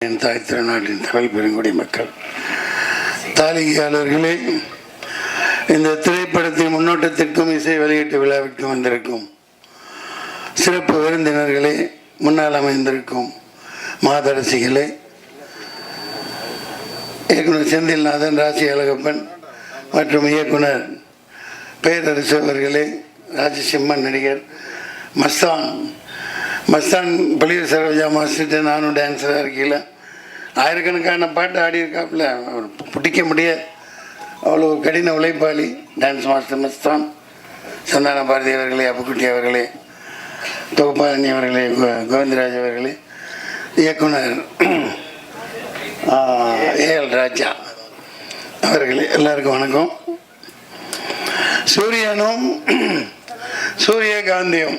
என் தாய் திருநாட்டின் தமிழ் பெருங்குடி மக்கள். தாலிகையாளர்களே இந்த திரைப்படத்தின் முன்னோட்டத்திற்கும் இசை வெளியீட்டு விழாவிற்கும் வந்திருக்கும் சிறப்பு விருந்தினர்களே முன்னால் அமைந்திருக்கும் மாதரசிகளே இயக்குனர் செந்தில்நாதன் ராசி அழகப்பன் மற்றும் இயக்குனர் பேரரசு அவர்களே ராஜசிம்மன் நடிகர் மஸ்தான். மஸ்தான் பளிர் சரோஜா மாஸ்டர்கிட்ட நானும் டான்ஸராக இருக்கையில் ஆயிரக்கணக்கான பாட்டு ஆடியிருக்காப்புல. அவர் பிடிக்க முடியாது. அவ்வளோ கடின உழைப்பாளி டான்ஸ் மாஸ்டர் மஸ்தான் சந்தான பாரதி அவர்களே அப்புக்குட்டி அவர்களே தொகுப்பாரணி அவர்களே கோ- கோவிந்தராஜ் அவர்களே இயக்குனர் ஏஎல் ராஜா அவர்களே எல்லாருக்கும் வணக்கம். சூரியனும் சூரியகாந்தியும்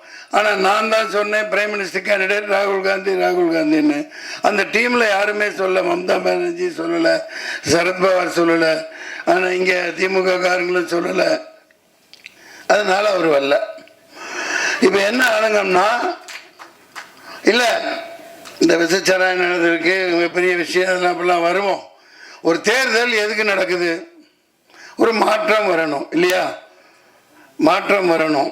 ஆனால் நான் தான் சொன்னேன் பிரைம் மினிஸ்டர் கேண்டிடேட் ராகுல் காந்தி ராகுல் காந்தின்னு. அந்த டீமில் யாருமே சொல்ல மம்தா பானர்ஜி சொல்லலை சரத்பவார் சொல்லலை ஆனால் இங்கே திமுக காரங்களும் சொல்லலை. அதனால் அவர் வரல. இப்போ என்ன ஆளுங்கம்னா இல்லை இந்த விசச்சாராயம் நடந்திருக்கு பெரிய விஷயம் அதெல்லாம் அப்படிலாம் வருவோம். ஒரு தேர்தல் எதுக்கு நடக்குது? ஒரு மாற்றம் வரணும் இல்லையா? மாற்றம் வரணும்.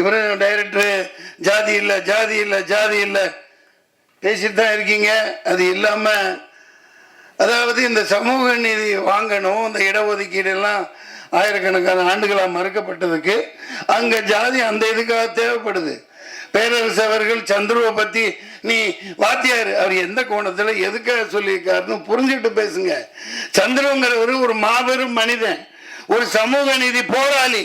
இவரும் டைரக்டரு ஜாதி இல்லை ஜாதி இல்லை ஜாதி இல்லை. பேசிட்டு தான் இருக்கீங்க. அது இல்லாமல் அதாவது இந்த சமூக நீதி வாங்கணும் இந்த இடஒதுக்கீடெல்லாம் ஆயிரக்கணக்கான ஆண்டுகளாக மறுக்கப்பட்டதுக்கு அங்கே ஜாதி அந்த இதுக்காக தேவைப்படுது. பேரரசு அவர்கள் சந்துருவை பற்றி நீ வாத்தியார் அவர் எந்த கோணத்தில் எதுக்காக சொல்லியிருக்காருன்னு புரிஞ்சுக்கிட்டு பேசுங்க. சந்துருங்கிறவர் ஒரு மாபெரும் மனிதன் ஒரு சமூக நீதி போராளி.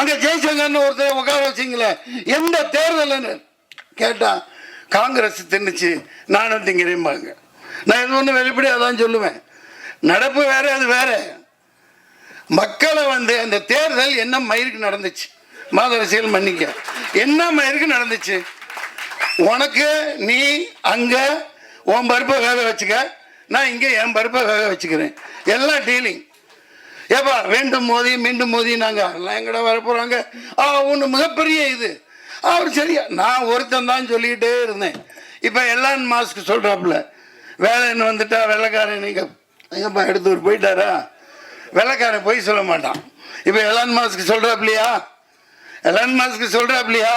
அங்க ஜெய்சங்கர்னு ஒருத்தர் உட்கார வச்சிங்களே எந்த தேர்தல் கேட்டான் காங்கிரஸ் தின்னுச்சு நானும் திங்கிறேன்பாங்க நான் இது ஒன்று வெளிப்படையாக தான் சொல்லுவேன். நடப்பு வேற அது வேற. மக்களை வந்து அந்த தேர்தல் என்ன மயிருக்கு நடந்துச்சு? மாதரசியல் மன்னிக்க என்ன மயிருக்கு நடந்துச்சு? உனக்கு நீ அங்க உன் பருப்பை வேக வச்சுக்க நான் இங்கே என் பருப்பை வேக வச்சுக்கிறேன். எல்லாம் டீலிங். ஏப்பா வேண்டும் மோதி மீண்டும் மோதி நாங்கள் எல்லாம் எங்கடா வர போறாங்க ஆ ஒன்று மிகப்பெரிய இது. அவர் சரியா நான் ஒருத்தன் தான் சொல்லிக்கிட்டே இருந்தேன். இப்போ எல்லான் மாஸ்க் சொல்கிறாப்புல வேலைன்னு வந்துட்டா வெள்ளைக்காரன் நீங்கள் எங்கப்பா எடுத்துட்டு போயிட்டாரா? வெள்ளைக்காரன் போய் சொல்ல மாட்டான். இப்போ எலான் மாஸ்க் சொல்கிறாப்புலையா எலான் மாஸ்க் சொல்கிறாப்புலையா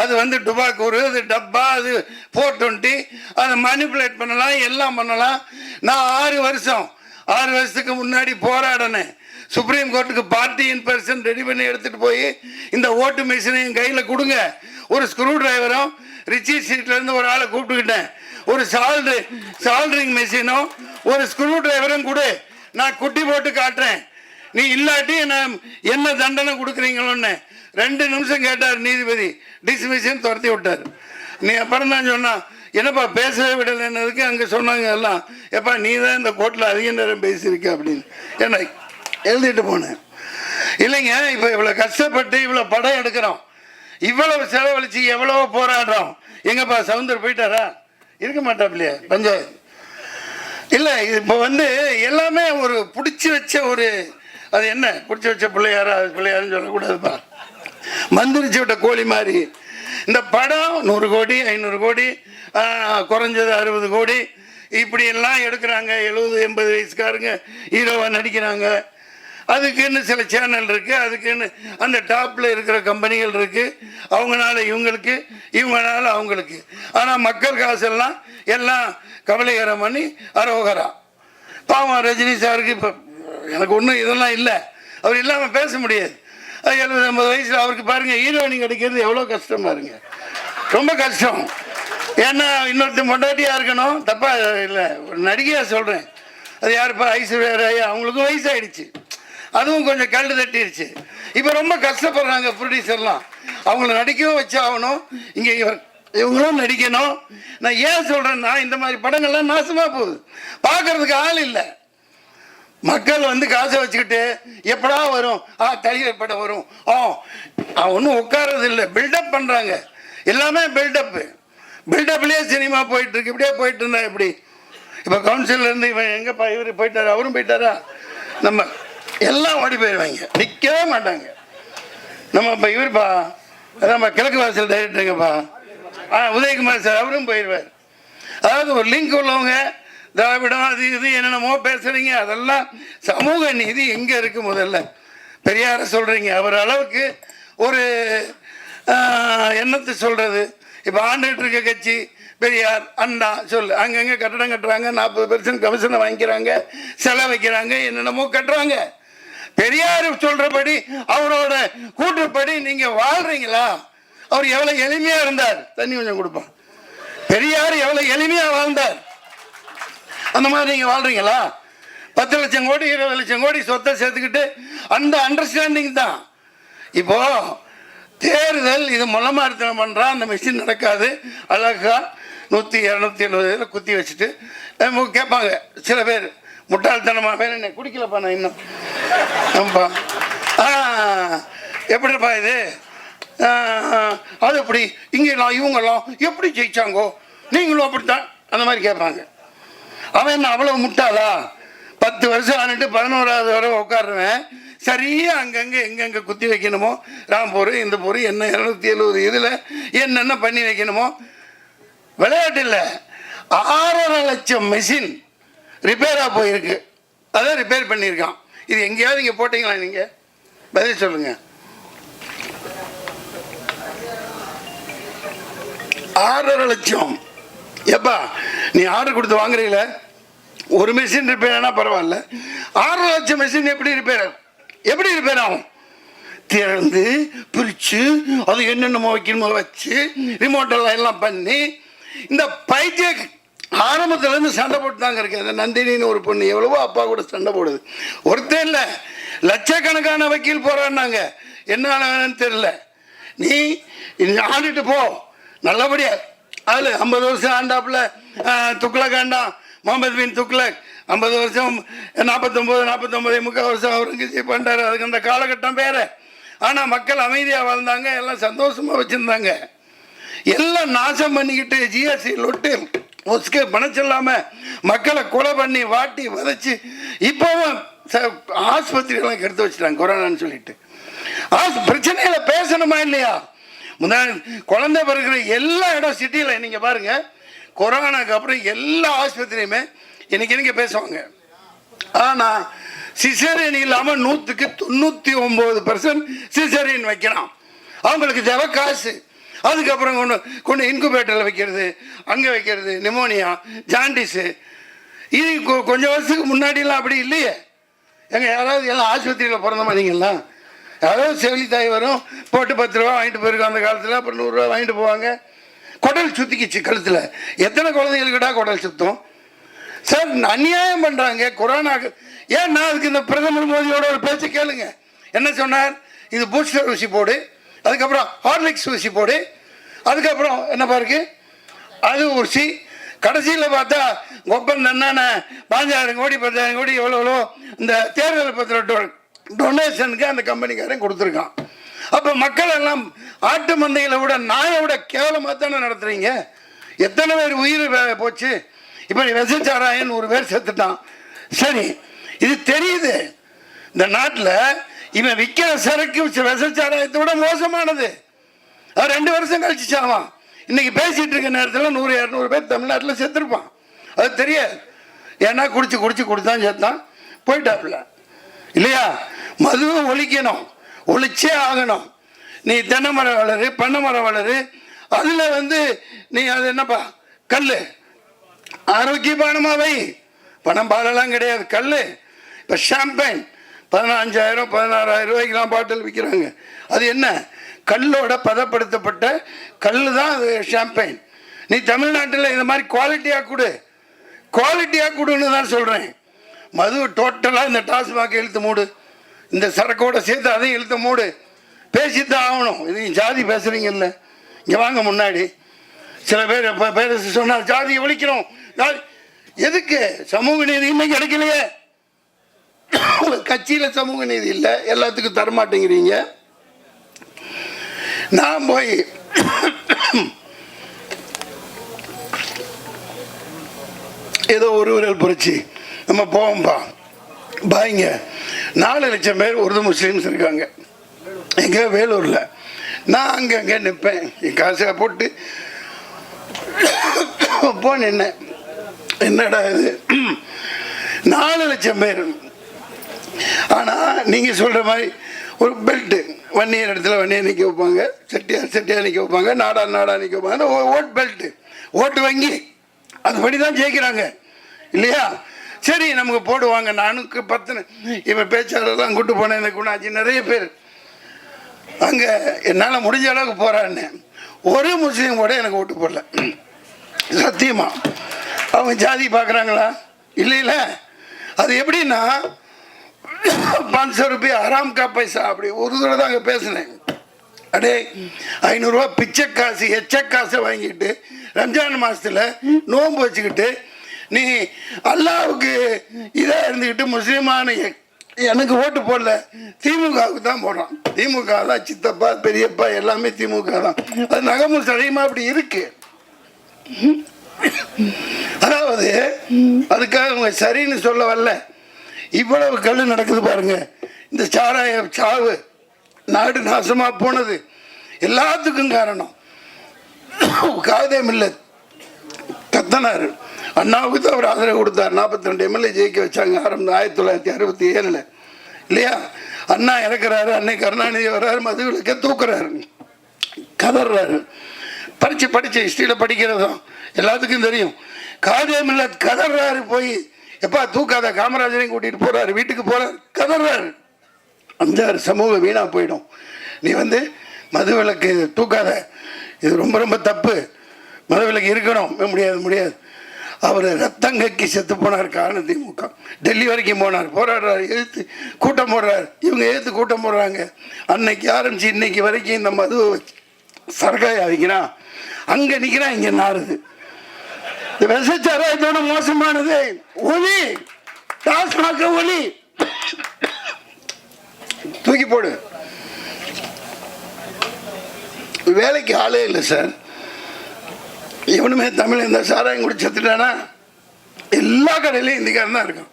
அது வந்து டுபாக்கூரு அது டப்பா அது ஃபோர் டுவெண்ட்டி அதை மனிப்புலேட் பண்ணலாம் எல்லாம் பண்ணலாம். நான் ஆறு வருஷம் ஆறு வருஷத்துக்கு முன்னாடி போராடினேன். சுப்ரீம் கோர்ட்டுக்கு பார்ட்டி இன் பர்சன் ரெடி பண்ணி எடுத்துகிட்டு போய் இந்த ஓட்டு மிஷினையும் என் கையில் கொடுங்க. ஒரு ஸ்க்ரூ டிரைவரும் ரிச்சி ஸ்ட்ரீட்லேருந்து ஒரு ஆளை கூப்பிட்டுக்கிட்டேன். ஒரு சால்ட்ரி சால்ட்ரிங் மிஷினும் ஒரு ஸ்க்ரூ டிரைவரும் கொடு. நான் குட்டி போட்டு காட்டுறேன். நீ இல்லாட்டி நான் என்ன தண்டனை கொடுக்குறீங்களோன்னு. ரெண்டு நிமிஷம் கேட்டார் நீதிபதி. டிஸ்மிஷன் துரத்தி விட்டார். நீ அப்புறம் தான் சொன்னான் என்னப்பா பேசவே விடலைன்னதுக்கு அங்கே சொன்னாங்க எல்லாம். எப்பா நீ தான் இந்த கோர்ட்டில் அதிக நேரம் பேசியிருக்க அப்படின்னு. ஏன்னா எழுதிட்டு போனேன். இல்லைங்க இப்போ இவ்வளோ கஷ்டப்பட்டு இவ்வளோ படம் எடுக்கிறோம். இவ்வளவு செலவழிச்சு எவ்வளவோ போராடுறோம். எங்கப்பா சவுந்தர் போயிட்டாரா? இருக்க மாட்டாப்லையே பஞ்சாயத்து இல்லை இப்போ வந்து எல்லாமே ஒரு பிடிச்சி வச்ச ஒரு அது என்ன? பிடிச்சி வச்ச பிள்ளையாரா? அது பிள்ளையாருன்னு சொல்லக்கூடாதுப்பா. மந்திரிச்சு விட்ட கோழி மாதிரி. இந்த படம் நூறு கோடி ஐநூறு கோடி குறைஞ்சது அறுபது கோடி. இப்படி எல்லாம் எடுக்கிறாங்க எழுபது எண்பது வயசுக்காரங்க ஹீரோவாக நடிக்கிறாங்க. அதுக்குன்னு சில சேனல் இருக்குது அதுக்குன்னு அந்த டாப்பில் இருக்கிற கம்பெனிகள் இருக்குது அவங்கனால இவங்களுக்கு இவங்களால அவங்களுக்கு. ஆனால் மக்கள் காசெல்லாம் எல்லாம் கவலைகரம் பண்ணி அரோகரா. பாவம் ரஜினி சாருக்கு இப்போ எனக்கு ஒன்றும் இதெல்லாம் இல்லை. அவர் இல்லாமல் பேச முடியாது. அது எழுபது ஐம்பது வயசில் அவருக்கு பாருங்கள் ஹீரோயினிங் கிடைக்கிறது எவ்வளோ கஷ்டம் பாருங்கள் ரொம்ப கஷ்டம். ஏன்னா இன்னொருத்தர் மொண்டாட்டியாக இருக்கணும். தப்பாக இல்லை ஒரு நடிகையாக சொல்கிறேன் அது யாருப்பா ஐஸ்வர்யா ராய்? அவங்களுக்கும் வயசாயிடுச்சு. அதுவும் கொஞ்சம் கண்டு தட்டிருச்சு. இப்போ ரொம்ப கஷ்டப்படுறாங்க ப்ரொடியூசர்லாம் அவங்கள நடிக்கவும் வச்சாகணும். இங்கே இவர் இவங்களும் நடிக்கணும். நான் ஏன் சொல்கிறேன்னா இந்த மாதிரி படங்கள்லாம் நாசமாக போகுது. பார்க்கறதுக்கு ஆள் இல்லை. மக்கள் வந்து காசை வச்சுக்கிட்டு எப்படா வரும்? ஆ தலிகர் படம் வரும். ஆ ஒன்றும் உட்காரது இல்லை. பில்டப் பண்ணுறாங்க எல்லாமே பில்டப்பு பில்டப்லேயே சினிமா போயிட்டுருக்கு. இப்படியே போயிட்டு இருந்தா எப்படி? இப்போ கவுன்சிலருந்து இவன் எங்கப்பா இவர் போயிட்டாரு? அவரும் போயிட்டாரா? நம்ம எல்லாம் ஓடி போயிடுவாங்க நிற்கவே மாட்டாங்க. நம்ம இப்போ இவருப்பா நம்ம கிழக்கு வாசல் டைரக்டருங்கப்பா ஆ உதயகுமார் சார் அவரும் போயிடுவார் அதாவது ஒரு லிங்க் உள்ளவங்க திராவிடம் அது இது என்னென்னமோ பேசுகிறீங்க அதெல்லாம் சமூக நீதி எங்கே இருக்கு முதல்ல? பெரியார சொல்கிறீங்க அவர் அளவுக்கு ஒரு எண்ணத்தை என்னத்தை இப்போ ஆண்டுகிட்டு இருக்க கட்சி பெரியார் அண்ணா சொல்லு. அங்கங்கே கட்டடம் கட்டுறாங்க நாற்பது பெர்சன்ட் கமிஷனை வாங்கிக்கிறாங்க செலவு வைக்கிறாங்க என்னென்னமோ கட்டுறாங்க. பெரியார் சொல்றபடி அவரோட கூற்றுப்படி நீங்க வாழ்றீங்களா? அவர் எவ்வளவு எளிமையா இருந்தார். தண்ணி கொஞ்சம் கொடுப்பான். பெரியார் எவ்வளவு எளிமையா வாழ்ந்தார். அந்த மாதிரி நீங்க வாழ்றீங்களா? பத்து லட்சம் கோடி இருபது லட்சம் கோடி சொத்தை சேர்த்துக்கிட்டு அந்த அண்டர்ஸ்டாண்டிங் தான். இப்போ தேர்தல் இது முளமாரித்தனம் பண்ணுறான் அந்த மிஷின் நடக்காது. அழகா நூற்றி இரநூத்தி எழுபது குத்தி வச்சுட்டு கேட்பாங்க சில பேர். முட்டாள்தனமாக வேற என்ன குடிக்கலப்பா நான் இன்னும். ஆமாப்பா. ஆ எப்படிப்பா இது? அது எப்படி? இங்கெல்லாம் இவங்கெல்லாம் எப்படி ஜெயிச்சாங்கோ? நீங்களும் அப்படித்தான். அந்த மாதிரி கேட்பாங்க. அவன் என்ன அவ்வளவு முட்டாளா? பத்து வருஷம் ஆனிட்டு பதினோராவது வரை உட்காருவேன். சரியா அங்கங்கே எங்கெங்கே குத்தி வைக்கணுமோ? ராம்பூர் இந்த பூர் என்ன இரநூத்தி எழுபது இதில் என்னென்ன பண்ணி வைக்கணுமோ? விளையாட்டு இல்லை. ஆறரை லட்சம் மெஷின் ரிப்பேராக போயிருக்கு. அதான் ரிப்பேர் பண்ணியிருக்கான். இது எங்கேயாவது இங்கே போட்டிங்களா நீங்கள் பதில் சொல்லுங்கள் ஆறரை லட்சம். எப்பா நீ ஆர்டர் கொடுத்து வாங்குறீங்கள? ஒரு மிஷின் ரிப்பேர் ஆனால் பரவாயில்ல. ஆறரை லட்சம் மிஷின் எப்படி ரிப்பேர் ஆகும்? எப்படி ரிப்பேர் ஆகும்? திறந்து பிரித்து அது என்னென்னமோ வைக்கணுமோ வச்சு ரிமோட்டெல்லாம் எல்லாம் பண்ணி இந்த பைத்திய ஆரம்பத்துலேருந்து சண்டை போட்டு தாங்க இருக்கு அந்த நந்தினின்னு ஒரு பொண்ணு எவ்வளவோ அப்பா கூட சண்டை போடுது. ஒருத்தர் இல்லை லட்சக்கணக்கான வக்கீல் போறான்னாங்க. என்ன வேணும்னு தெரியல. நீ நீ ஆடிட்டு போ. நல்லபடியா அதில் ஐம்பது வருஷம் ஆண்டாப்புல துக்ளக் ஆண்டான் முகமது பின் துக்ளக். ஐம்பது வருஷம் நாற்பத்தொம்போது நாற்பத்தொம்போது முக்கால் வருஷம் அவுரங்கசீப் பண்ணிட்டாரு அதுக்கு அந்த காலகட்டம் வேறு. ஆனால் மக்கள் அமைதியாக வாழ்ந்தாங்க எல்லாம் சந்தோஷமாக வச்சுருந்தாங்க. எல்லாம் நாசம் பண்ணிக்கிட்டு ஜிஎஸ்டி லொட்டு ஒஸ்கே பணச்சில்லாம மக்களை கொலை பண்ணி வாட்டி வதச்சி இப்போவும் ச- ஆஸ்பத்திரியெல்லாம் கெடுத்து வச்சுட்டாங்க கொரோனான்னு சொல்லிட்டு. ஆஸ் பிரச்சனைகளை பேசணுமா இல்லையா? குழந்தை பிறகுற எல்லா இடம் சிட்டியில் நீங்கள் பாருங்க. கொரோனாக்கு அப்புறம் எல்லா ஆஸ்பத்திரியுமே இன்னைக்கு இன்னைக்கு பேசுவாங்க. ஆனால் சிசேரியன் இல்லாமல் நூற்றுக்கு தொண்ணூற்றி ஒம்பது பர்சன்ட் சிசேரியன் வைக்கிறான். அவங்களுக்கு தேவை காசு. அதுக்கப்புறம் கொண்டு கொண்டு இன்குபேட்டரில் வைக்கிறது அங்கே வைக்கிறது நிமோனியா ஜாண்டிஸு இது கொ- கொஞ்சம் வருஷத்துக்கு முன்னாடிலாம் அப்படி இல்லையே. எங்கள் யாராவது எல்லாம் ஆஸ்பத்திரியில் பிறந்த மாதிரிங்களா? யாராவது செவிலித்தாய் வரும் போட்டு பத்து ரூபா வாங்கிட்டு போயிருக்கோம் அந்த காலத்தில் அப்புறம் நூறுரூவா வாங்கிட்டு போவாங்க. குடல் சுற்றிக்கிச்சு கழுத்தில். எத்தனை குழந்தைகளுக்குடா குடல் சுத்தம்? சார் அநியாயம் பண்ணுறாங்க கொரோனாக்கு ஏன்னா அதுக்கு இந்த பிரதமர் மோடியோட ஒரு பேச்சு கேளுங்க. என்ன சொன்னார்? இது பூஸ்டர் ஊசி போடு அதுக்கப்புறம் ஹார்லிக்ஸ் ஊசி போடு. அதுக்கப்புறம் என்னப்பா இருக்கு அது ஊசி. கடைசியில் பார்த்தா கொப்பன் என்னென்ன பாஞ்சாயிரம் கோடி பத்தாயிரம் கோடி எவ்வளோ எவ்வளோ இந்த தேர்தல் பத்திர டொனேஷனுக்கு அந்த கம்பெனிக்காரன் கொடுத்துருக்கான். அப்போ மக்கள் எல்லாம் ஆட்டு மந்தைகளை விட நாயை விட கேவலமாக தானே நடத்துகிறீங்க எத்தனை பேர் உயிர் போச்சு? இப்போ விசச்சாராயன் ஒரு பேர் செத்துட்டான். சரி இது தெரியுது. இந்த நாட்டில் இவன் விற்கிற சரக்கு விசச்சாராயத்தை விட மோசமானது. அது ரெண்டு வருஷம் கழிச்சு சாவான் இன்னைக்கு பேசிட்டு இருக்க நேரத்தில் நூறு இரநூறு பேர் தமிழ்நாட்டில் செத்துருப்பான். அது தெரியாது. ஏன்னா குடிச்சு குடிச்சு குடித்தான் செத்தான். போயிட்டாப்புல. இல்லையா? மதுவை ஒழிக்கணும். ஒழிச்சே ஆகணும். நீ தென்னை மரம் வளரு பண்ணை மரம் வளரு. அதில் வந்து நீ அது என்னப்பா? கல் ஆரோக்கியமானமாவை பணம் பாலெல்லாம் கிடையாது. கல் இப்போ ஷாம்பைன் பதினஞ்சாயிரம் பதினாறாயிரம் ரூபாய்க்குலாம் பாட்டில் விற்கிறாங்க. அது என்ன? கல்லோட பதப்படுத்தப்பட்ட கல் தான் அது ஷாம்பைன் நீ தமிழ்நாட்டில் இந்த மாதிரி குவாலிட்டியாக கொடு. குவாலிட்டியாக கொடுன்னு தான் சொல்கிறேன் மது டோட்டலாக இந்த டாஸ்மாக இழுத்து மூடு. இந்த சரக்கோட சேர்த்து அதையும் இழுத்து மூடு. பேசி தான் ஆகணும். இது ஜாதி பேசுறீங்கல்ல. இங்கே வாங்க முன்னாடி. சில பேர் இப்போ பேர் சொன்னால் ஜாதியை ஒழிக்கிறோம். எதுக்கு? சமூக நீதி இன்னும் கிடைக்கலையே. கட்சியில் சமூக நீதி இல்லை எல்லாத்துக்கும் தரமாட்டேங்கிறீங்க நான் போய் ஏதோ ஒரு விரல் புரட்சி நம்ம போவோம்பா பாய்ங்க நாலு லட்சம் பேர் உருது முஸ்லீம்ஸ் இருக்காங்க. எங்கே? வேலூரில். நான் அங்கே அங்கே நிற்பேன் என் காசை போட்டு போ நின்னேன் என்னடா இது? நாலு லட்சம் பேர் ஆனால் நீங்கள் சொல்கிற மாதிரி ஒரு பெல்ட்டு வன்னியர் இடத்துல வன்னியர் நிற்க வைப்பாங்க. செட்டியார் செட்டியார் நிற்க வைப்பாங்க. நாடா நாடா நிற்க வைப்பாங்க. ஓ- ஓட் பெல்ட்டு ஓட்டு வங்கி அதுபடி தான் ஜெயிக்கிறாங்க. இல்லையா? சரி நமக்கு போடுவாங்க. நானுக்கு பத்து இப்போ பேச்சாளர்லாம் கூட்டு போனேன். எனக்கு குணாச்சு நிறைய பேர். அங்கே என்னால் முடிஞ்ச அளவுக்கு போகிறான்னு ஒரு முஸ்லீம் கூட எனக்கு ஓட்டு போடல. சத்தியமாக அவங்க ஜாதி பார்க்குறாங்களா இல்லை இல்லை அது எப்படின்னா பாஞ்சு ரூபாய் ஆறாம் கா பைசா அப்படி ஒரு தடவை தான் அங்கே பேசினேன். அடே ஐநூறுரூவா பிச்சை காசு எச்ச காசை வாங்கிட்டு ரம்ஜான் மாதத்தில் நோன்பு வச்சுக்கிட்டு நீ அல்லாவுக்கு இதாக இருந்துக்கிட்டு முஸ்லீமான எனக்கு ஓட்டு போடல. திமுகவுக்கு தான் போடுறான் திமுக தான் சித்தப்பா பெரியப்பா எல்லாமே திமுக தான். அது நகமும் சடையுமா அப்படி இருக்கு. அதாவது அதுக்காக அவங்க சரின்னு சொல்ல வரல. இவ்வளவு கல் நடக்குது பாருங்க. இந்த சாராய சாவு நாடு நாசமா போனது. எல்லாத்துக்கும் காரணம். காதே மில்ல கத்தனார். அண்ணாவுக்கு தான் அவர் ஆதரவு கொடுத்தார். நாற்பத்தி ரெண்டு எம்எல்ஏ ஜெயிக்க வச்சாங்க. ஆரம்பி ஆயிரத்தி தொள்ளாயிரத்தி அறுபத்தி ஏழில். இல்லையா? அண்ணா இறக்குறாரு. அன்னை கருணாநிதி வர்றாரு. மதுவிலக்க தூக்குறாரு. கதறாரு படித்து படித்து ஹிஸ்ட்ரியில் படிக்கிறதும் எல்லாத்துக்கும் தெரியும். காதே மில்லத் கதறாரு போய். எப்பா தூக்காத காமராஜரையும் கூட்டிகிட்டு போகிறாரு வீட்டுக்கு போகிறார் கதறாரு. அஞ்சாறு சமூகம் வீணாக போயிடும். நீ வந்து மது விலக்கு தூக்காத. இது ரொம்ப ரொம்ப தப்பு. மது விலக்கு இருக்கணும். முடியாது முடியாது. அவர் ரத்தங்கக்கி செத்து போனார் காரணம் திமுக. டெல்லி வரைக்கும் போனார் போராடுறார் எதிர்த்து கூட்டம் போடுறார். இவங்க எதிர்த்து கூட்டம் போடுறாங்க. அன்னைக்கு ஆரம்பிச்சு இன்னைக்கு வரைக்கும் இந்த மது சரக்காய வைக்கிறான் அங்கே நிற்கிறான் இங்கே நாறுது இந்த விசச்சாராயத்தோட மோசமானது. ஒலி. டாஸ்மாக ஒலி. தூக்கி போடு. வேலைக்கு ஆளே இல்லை சார். இவனுமே தமிழ் இந்த சாராயம் கூட செத்துட்டானா? எல்லா கடையிலையும் இந்திக்காரன் தான் இருக்கும்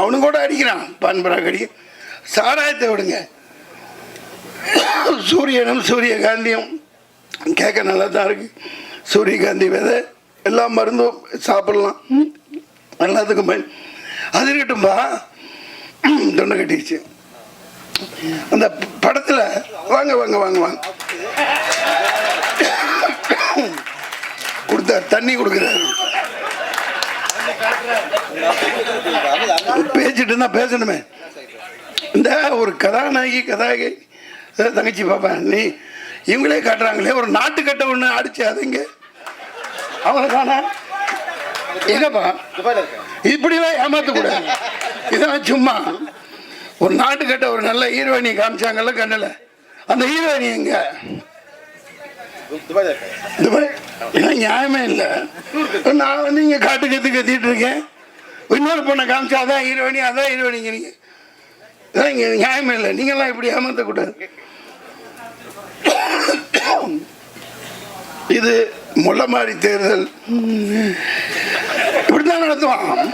அவனு கூட அடிக்கிறான். பான்பரா கடி சாராயத்தை விடுங்க. சூரியனும் சூரியகாந்தியும் கேட்க நல்லா தான் இருக்கு. சூரியகாந்தி விதை. எல்லா மருந்தும் சாப்பிடலாம். எல்லாத்துக்கும். பயன் அது இருக்கட்டும்பா. தொண்டை கட்டிடுச்சு. அந்த படத்தில் வாங்க வாங்க வாங்க வாங்க. கொடுத்தார் தண்ணி கொடுக்குறாரு. பேசிட்டு தான் பேசணுமே. இந்த ஒரு கதாநாயகி கதாநாயகி தங்கச்சி பாப்பா நீ இவங்களே காட்டுறாங்களே. ஒரு நாட்டுக்கட்டை ஒன்று அடிச்சு அதுங்க அவங்கள காணா எங்கப்பா இப்படிலாம் ஏமாத்தக்கூடாது இதெல்லாம் சும்மா. ஒரு நாட்டுக்கிட்ட ஒரு நல்ல ஹீரோயினி காமிச்சாங்கல்ல கண்ணில். அந்த ஹீரோயினி எங்க? நியாயமே இல்லை. நான் வந்து இங்கே காட்டு கத்து கத்திட்டு இருக்கேன். இன்னொரு பொண்ணை காமிச்சா அதான் ஹீரோயினி அதான் ஹீரோயினிங்க நீங்க. இதெல்லாம் இங்கே நியாயமே இல்லை. நீங்களாம் இப்படி ஏமாற்றக்கூடாது இது முள்ளமாரி தேர்தல். இப்படிதான் நடத்துவான்.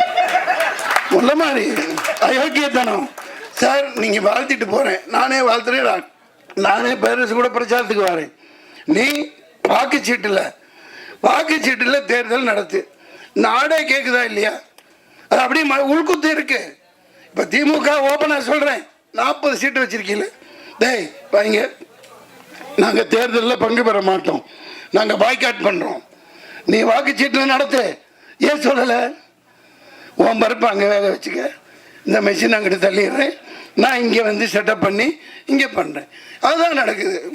முள்ளமாரி அயோக்கியத்தனம். சார் நீங்க வாழ்த்திட்டு போறேன். நானே வாழ்த்துறேன். நானே பேரரசு கூட பிரச்சாரத்துக்கு வரேன். நீ வாக்குச்சீட்டில் வாக்குச்சீட்டில் தேர்தல் நடத்து. நாடே கேட்குதா இல்லையா? அது அப்படியே ம- உள்குத்து இருக்கு. இப்போ திமுக ஓப்பனாக சொல்கிறேன் நாற்பது சீட்டு வச்சிருக்கீங்களே. டேய் வைங்க. நாங்கள் தேர்தலில் பங்கு பெற மாட்டோம். நாங்கள் பாய்காட் பண்ணுறோம் நீ வாக்குச்சீட்டில் நடத்து. ஏன் சொல்லலை? உன் பருப்பு அங்கே வேக வச்சுக்க. இந்த மெஷின் அங்கிட்டு தள்ளிடுறேன். நான் இங்கே வந்து செட்டப் பண்ணி இங்கே பண்ணுறேன் அதுதான் நடக்குது.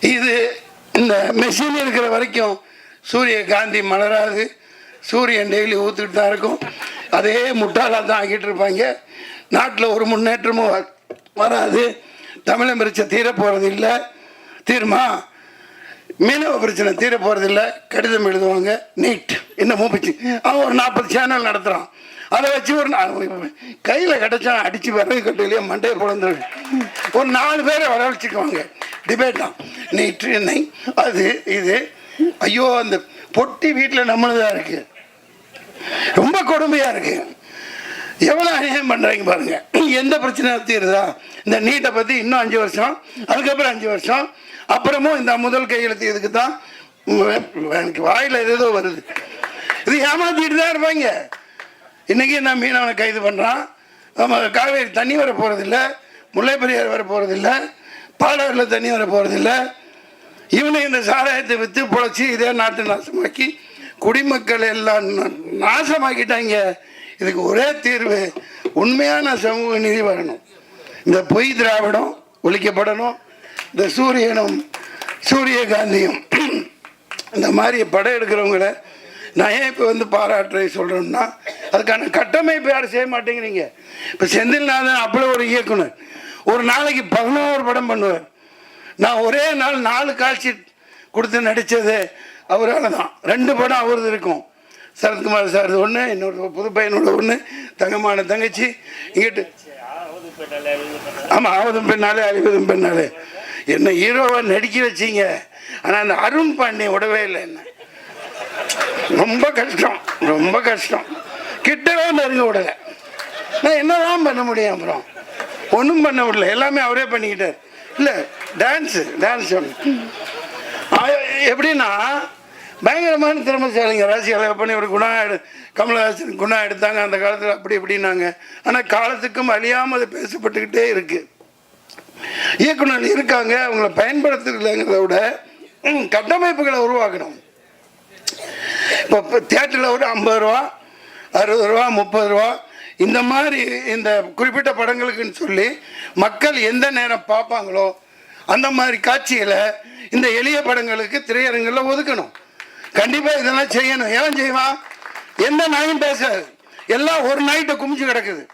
இது இந்த மெஷின் இருக்கிற வரைக்கும் சூரிய காந்தி மலராது. சூரியன் டெய்லி ஊற்றுக்கிட்டு தான் இருக்கும். அதே முட்டாளாக தான் ஆக்கிட்டு இருப்பாங்க. நாட்டில் ஒரு முன்னேற்றமும் வ- வராது. தமிழன் பிரச்சனை தீரப்போகிறது இல்லை. தீர்மா? மீனவ பிரச்சனை தீர போகிறதில்ல கடிதம் எழுதுவாங்க நீட் என்ன மூப்பிச்சு? அவன் ஒரு நாற்பது சேனல் நடத்துகிறான் அதை வச்சு ஒரு கையில் கிடச்சா அடித்து விறகு கட்டையிலேயே மண்டையை பிறந்து ஒரு நாலு பேரை வரவழைச்சிக்குவாங்க. டிபேட் தான். நீட் என்னை. அது இது. ஐயோ அந்த பொட்டி வீட்டில் நம்மளதாக இருக்குது ரொம்ப கொடுமையாக இருக்குது எவ்வளோ அநியாயம் பண்ணுறாங்க பாருங்கள் எந்த பிரச்சனையும் தீருதா? இந்த நீட்டை பற்றி இன்னும் அஞ்சு வருஷம் அதுக்கப்புறம் அஞ்சு வருஷம் அப்புறமும் இந்த முதல் கையெழுத்து இதுக்கு தான் எனக்கு வாயில் ஏதோ வருது. இது ஏமாத்திட்டு தான் இருப்பாங்க. இன்றைக்கி நான் மீனவனை கைது பண்ணுறான் ஆமாம் காவேரி தண்ணி வர போகிறதில்ல முல்லை பெரியார் வர போகிறதில்ல பாலாறில் தண்ணி வர போகிறதில்ல இவனை இந்த சாராயத்தை விற்று பொழைச்சி இதே நாட்டை நாசமாக்கி குடிமக்கள் எல்லாம் நாசமாக்கிட்டாங்க. இதுக்கு ஒரே தீர்வு உண்மையான சமூக நீதி வரணும். இந்த பொய் திராவிடம் ஒழிக்கப்படணும். இந்த சூரியனும் சூரியகாந்தியும் இந்த மாதிரி படம் எடுக்கிறவங்கள நான் ஏன் இப்போ வந்து பாராட்டுறை சொல்கிறேன்னா அதுக்கான கட்டமைப்பு யாரும் செய்ய மாட்டேங்கிறீங்க. இப்போ செந்தில்நாதன் அவ்வளோ ஒரு இயக்குனர். ஒரு நாளைக்கு பதினோரு படம் பண்ணுவார். நான் ஒரே நாள் நாலு காட்சி கொடுத்து நடித்தது அவரால் தான். ரெண்டு படம் அவரது இருக்கும். சரத்குமார் சார் ஒன்று இன்னொரு புது பையனோட ஒன்று தங்கமான தங்கச்சி. இங்கிட்டு ஆமாம் ஆவதும் பெண்ணாலே அழிவதும் பெண்ணாலே என்ன ஹீரோவாக நடிக்க வச்சீங்க. ஆனால் அந்த அருண் பாண்டியன் விடவே இல்லை என்ன. ரொம்ப கஷ்டம் ரொம்ப கஷ்டம். கிட்டவே நெருங்க விடலை நான் என்னதான் பண்ண முடியும் அப்புறம்? ஒன்றும் பண்ண விடல எல்லாமே அவரே பண்ணிக்கிட்டார். இல்லை டான்ஸு டான்ஸ் ஒன்று எப்படின்னா பயங்கரமான திறமைசாலிங்க. ராசியால் பண்ணி ஒரு குணா எடு கமலஹாசன் குணா எடுத்தாங்க அந்த காலத்தில். அப்படி இப்படின்னாங்க. ஆனால் காலத்துக்கும் அழியாமல் அது பேசப்பட்டுக்கிட்டே இருக்குது இயக்குனர் இருக்காங்க. அவங்கள பயன்படுத்துறதுங்கிறத விட கட்டமைப்புகளை உருவாக்கணும். இப்போ இப்போ தேட்டரில் ஒரு ஐம்பது ரூபா அறுபது ரூபா முப்பது ரூபா இந்த மாதிரி இந்த குறிப்பிட்ட படங்களுக்குன்னு சொல்லி மக்கள் எந்த நேரம் பார்ப்பாங்களோ அந்த மாதிரி காட்சிகளை இந்த எளிய படங்களுக்கு திரையரங்கில் ஒதுக்கணும். கண்டிப்பாக இதெல்லாம் செய்யணும். ஏன் செய்வான் எந்த நாயும் பேசாது. எல்லாம் ஒரு நாய்கிட்ட குமிச்சு கிடக்குது.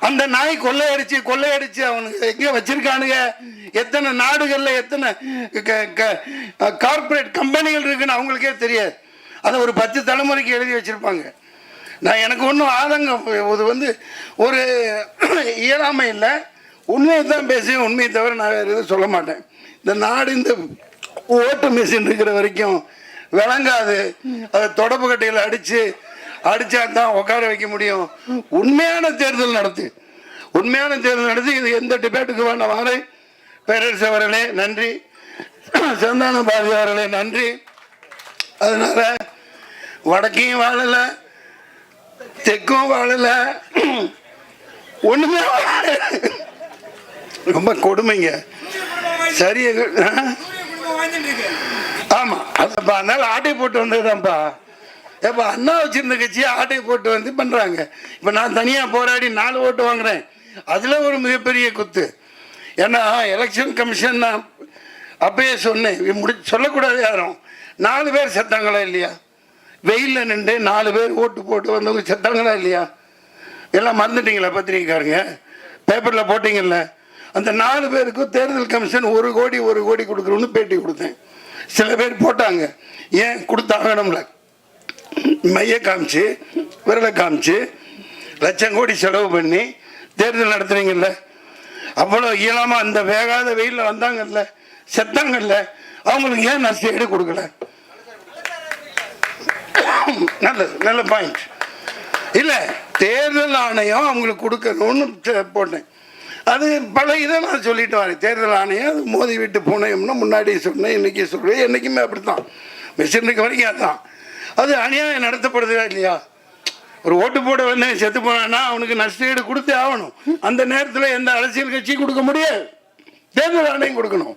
அந்த நாய் கொள்ளையடிச்சு கொள்ளையடிச்சு அவனுக்கு எங்கே வச்சிருக்கானுங்க? எத்தனை நாடுகளில் எத்தனை கார்ப்பரேட் கம்பெனிகள் இருக்குன்னு அவங்களுக்கே தெரியாது. அதை ஒரு பத்து தலைமுறைக்கு எழுதி வச்சிருப்பாங்க. நான் எனக்கு ஒன்றும் ஆதங்கம். இது வந்து ஒரு இயலாமை இல்லை. உண்மையை தான் பேசுவேன். உண்மையை தவிர நான் வேறு எதுவும் சொல்ல மாட்டேன். இந்த நாடு இந்த ஓட்டு மிஷின் இருக்கிற வரைக்கும் விளங்காது. அதை தொடப்பு கட்டையில் அடித்து அடித்தா தான் உட்கார வைக்க முடியும். உண்மையான தேர்தல் நடத்து. உண்மையான தேர்தல் நடத்தி இது எந்த டிபேட்டுக்கு வேண்டாம் வாரே பேரரசு அவர்களே நன்றி. சந்தான பாரதி அவர்களே நன்றி. அதனால வடக்கையும் வாழல தெற்கும் வாழல. ஒண்ணுமே ரொம்ப கொடுமைங்க. சரி ஆமா. அதப்பா அதனால ஆட்டை போட்டு வந்ததுதான்ப்பா. ஏப்பா அண்ணா வச்சிருந்த கட்சியை ஆட்டை போட்டு வந்து பண்றாங்க. இப்ப நான் தனியா போராடி நாலு ஓட்டு வாங்குறேன். அதுல ஒரு மிகப்பெரிய குத்து. ஏன்னா எலெக்ஷன் கமிஷன் நான் அப்பயே சொன்னேன். முடி சொல்லக்கூடாது யாரும். நாலு பேர் செத்தாங்களா இல்லையா? வெயிலில் நின்று நாலு பேர் ஓட்டு போட்டு வந்தவங்க செத்தாங்களா இல்லையா? எல்லாம் மறந்துட்டீங்களா பத்திரிக்கைக்காரங்க பேப்பரில் போட்டிங்கல்ல? அந்த நாலு பேருக்கும் தேர்தல் கமிஷன் ஒரு கோடி ஒரு கோடி கொடுக்குறோன்னு பேட்டி கொடுத்தேன். சில பேர் போட்டாங்க. ஏன் கொடுத்தாகணும்ல மைய காமிச்சு விரலை காமிச்சு லட்சம் கோடி செலவு பண்ணி தேர்தல் நடத்துறீங்கல்ல அவ்வளோ இயலாமல் அந்த வேகாத வெயிலில் வந்தாங்கல்ல செத்தாங்கல்ல அவங்களுக்கு ஏன் நஷ்டஈடு கொடுக்கல? நல்லது நல்ல பாயிண்ட் இல்லை தேர்தல் ஆணையம் அவங்களுக்கு கொடுக்கணும்னு போட்டேன். அது பல இதை நான் சொல்லிட்டு வரேன் தேர்தல் ஆணையம் அது மோதி விட்டு பூனையம்னு முன்னாடி சொன்னேன் இன்றைக்கி சொல்றேன் என்றைக்குமே அப்படித்தான். மிஷினுக்கு வரைக்கும் அதுதான். அது அநியாயம் நடத்தப்படுதா இல்லையா? ஒரு ஓட்டு போட வந்து செத்து போனான்னா அவனுக்கு நஷ்டஈடு கொடுத்தே ஆகணும். அந்த நேரத்தில் எந்த அரசியல் கட்சி கொடுக்க முடியாது. தேர்தல் ஆணையம் கொடுக்கணும்.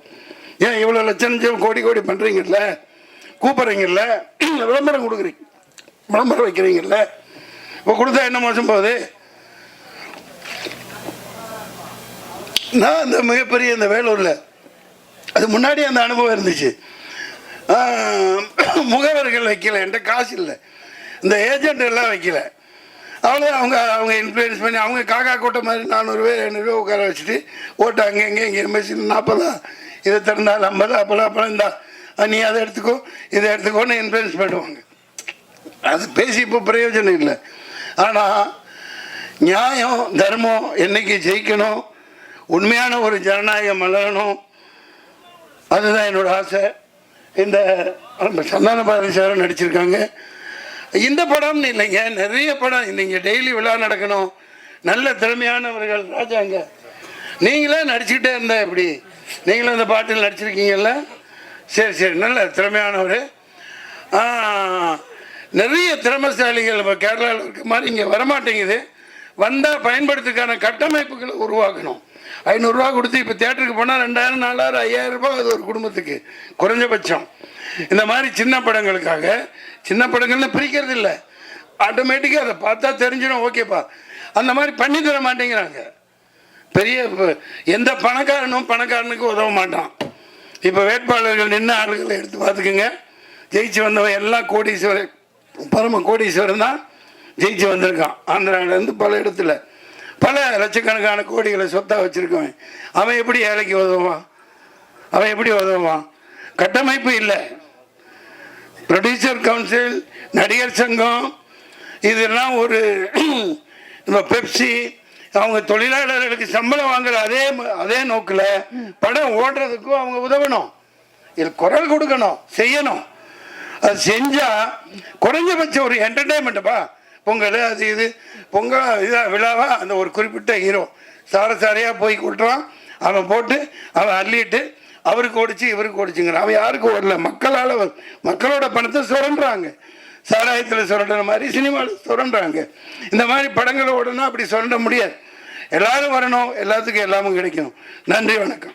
ஏன் இவ்வளோ லட்சம் லட்சம் கோடி கோடி பண்ணுறீங்கல்ல கூப்பிட்றீங்கல்ல? விளம்பரம் கொடுக்குறீங்க. விளம்பரம் வைக்கிறீங்கல்ல? இப்போ கொடுத்தா என்ன மோசம் போகுது? நான் அந்த மிகப்பெரிய இந்த வேலூரில். அது முன்னாடி அந்த அனுபவம் இருந்துச்சு. முகவர்கள் வைக்கல என்கிட்ட காசு இல்லை. இந்த ஏஜெண்ட் எல்லாம் வைக்கல. அவ்வளோ அவங்க அவங்க இன்ஃப்ளூயன்ஸ் பண்ணி அவங்க காக்கா கூட்டம் மாதிரி நானூறு பேர் ஐநூறுரூவா உட்கார வச்சுட்டு ஓட்டு அங்கே இங்கே இங்கே மிஷின் நாற்பதா இதை திறந்தால் ஐம்பது அப்பெல்லாம் அப்பெல்லாம் இந்தா நீ அதை எடுத்துக்கோ இதை எடுத்துக்கோன்னு இன்ஃப்ளூயன்ஸ் பண்ணுவாங்க. அது பேசி இப்போ பிரயோஜனம் இல்லை. ஆனால் நியாயம் தர்மம் என்னைக்கு ஜெயிக்கணும் உண்மையான ஒரு ஜனநாயகம் மலரணும். அதுதான் என்னோட ஆசை. இந்த சந்தான பாரதி சாரும் நடிச்சிருக்காங்க. இந்த படம்னு இல்லைங்க நிறைய படம் இல்லைங்க. டெய்லி விழா நடக்கணும். நல்ல திறமையானவர்கள் ராஜாங்க. நீங்களே நடிச்சுக்கிட்டே இருந்தா எப்படி? நீங்களும் இந்த பாட்டில் நடிச்சிருக்கீங்கல்ல? சரி சரி. நல்ல திறமையானவர். நிறைய திறமசாலிகள் இப்போ கேரளாவில் இருக்க மாதிரி இங்கே வரமாட்டேங்குது. வந்தால் பயன்படுத்துக்கான கட்டமைப்புகளை உருவாக்கணும். ஐநூறுரூவா கொடுத்து இப்போ தேட்டருக்கு போனால் ரெண்டாயிரம் நாலாயிரம் ஐயாயிரம் ரூபாய் அது ஒரு குடும்பத்துக்கு. குறைஞ்சபட்சம். இந்த மாதிரி சின்ன படங்களுக்காக சின்ன படங்கள்னு பிரிக்கிறது இல்லை. ஆட்டோமேட்டிக்காக அதை பார்த்தா தெரிஞ்சிடும் ஓகேப்பா அந்த மாதிரி பண்ணி தர மாட்டேங்கிறாங்க. பெரிய எந்த பணக்காரனும் பணக்காரனுக்கு உதவ மாட்டான். இப்போ வேட்பாளர்கள் நின்று ஆளுகளை எடுத்து பார்த்துக்குங்க. ஜெயிச்சு வந்தவன் எல்லாம் கோடீஸ்வரன் பரம கோடீஸ்வரன் தான் ஜெயிச்சு வந்திருக்கான். ஆந்திராவிலேருந்து பல இடத்துல. பல லட்சக்கணக்கான கோடிகளை சொத்தாக வச்சுருக்கவன். அவன் எப்படி ஏழைக்கு உதவுவான்? அவன் எப்படி உதவுவான்? கட்டமைப்பு இல்லை. ப்ரொடியூசர் கவுன்சில் நடிகர் சங்கம் இதெல்லாம் ஒரு நம்ம பெப்சி அவங்க தொழிலாளர்களுக்கு சம்பளம் வாங்குற அதே அதே நோக்கில் படம் ஓடுறதுக்கும் அவங்க உதவணும். இது குரல் கொடுக்கணும் செய்யணும். அது செஞ்சால் குறைஞ்சபட்சம் ஒரு என்டர்டைன்மெண்ட்டுப்பா பொங்கல் அது இது. பொங்கல் இதாக விழாவா அந்த ஒரு குறிப்பிட்ட ஹீரோ. சாரசாரியாக போய் கொட்டுறான். அவன் போட்டு அவன் அள்ளிட்டு அவருக்கு ஓடிச்சு இவருக்கு ஓடிச்சுங்கிறான். அவன் யாருக்கு ஓடல. மக்களால் மக்களோட பணத்தை சுரண்டுறாங்க. சாராயத்தில் சுரண்டுற மாதிரி சினிமாவில் சுரண்டுறாங்க. இந்த மாதிரி படங்களை ஓடணும் அப்படி சுரண்ட முடியாது. எல்லாரும் வரணும். எல்லாத்துக்கும் எல்லாமும் கிடைக்கணும். நன்றி வணக்கம்.